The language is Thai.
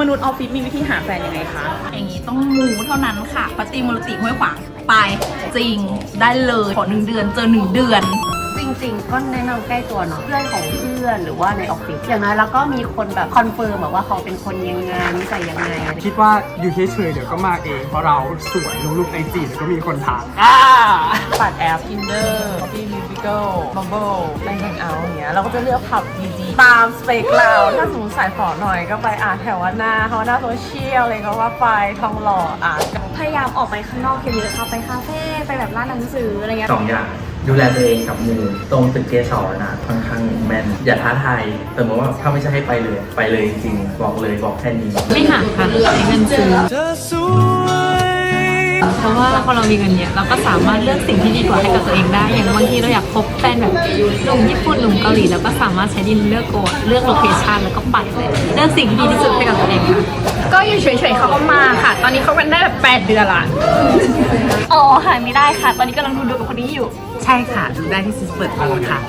มนุษย์ออฟฟิศมีวิธีหาแฟนยังไงคะ อย่างนี้ต้องมูเท่านั้นค่ะปฏิมรติห้วยขวางไปจริงได้เลยขอหนึ่งเดือนเจอหนึ่งเดือน จริงๆ ก็แนะนำใกล้ตัวเนาะเพื่อนของเพื่อนหรือว่าในออฟฟิศอย่างน้อยแล้วก็มีคนแบบคอนเฟิร์มแบบว่าเขาเป็นคนยังไงนิสัยยังไงอะไรอย่างเงี้ยคิดว่าอยู่เฉยๆเดี๋ยวก็มาเอง เพราะเราสวยลงรูปไอจีแล้วก็มีคนถามปัดแอป Tinder Coffee Musical Bumble ไปแฮงเอาท์อย่างเงี้ยเราก็จะเลือกผับดีๆตามสเปคเราถ้าสมมติสายฝอหน่อยก็ไปอ่านแถวหน้าฮาวหน้าโซเชียลอะไรก็ว่าไปทองหล่ออ่านพยายามออกไปข้างนอกเยอะๆค่ะไปคาเฟ่ไปแบบร้านหนังสืออะไรเงี้ยสองอย่างดูแลตัวเองกับหมู่ตรงตึกเกสรนะค่อนข้างแม่นอย่าท้าทายสมมติว่าถ้าไม่ใช่ให้ไปเลย ไปเลยจริงๆบอกเลยบอกแค่นี้ไม่หาค่ะใช้เงินซื้อเพ ราะว่าพอเรามีเงินเยอะเราก็สามารถเลือกสิ่งที่ดีกว่าให้กับตัวเองได้ อย่างบางทีเราอยากคบแฟนแบบหนุ่มญี่ปุ่นหนุ่มเกาหลีเราก็สามารถใช้ดินเลือกโกดเลือกโลเคชันแล้วก็ไปเลยเลือกสิ่งที่ดีที่สุดให้กับตัวเองค่ะก็อยู่เฉยๆเขาก็มาค่ะ ตอนนี้เขาเป็นได้แบบ8เดือนละอ๋อหายไม่ได้ค่ะ ตอนนี้กำลังดูดูกับคนนี้อยู่ ใช่ค่ะ ดูได้ที่ซิสเปิดโกค่ะ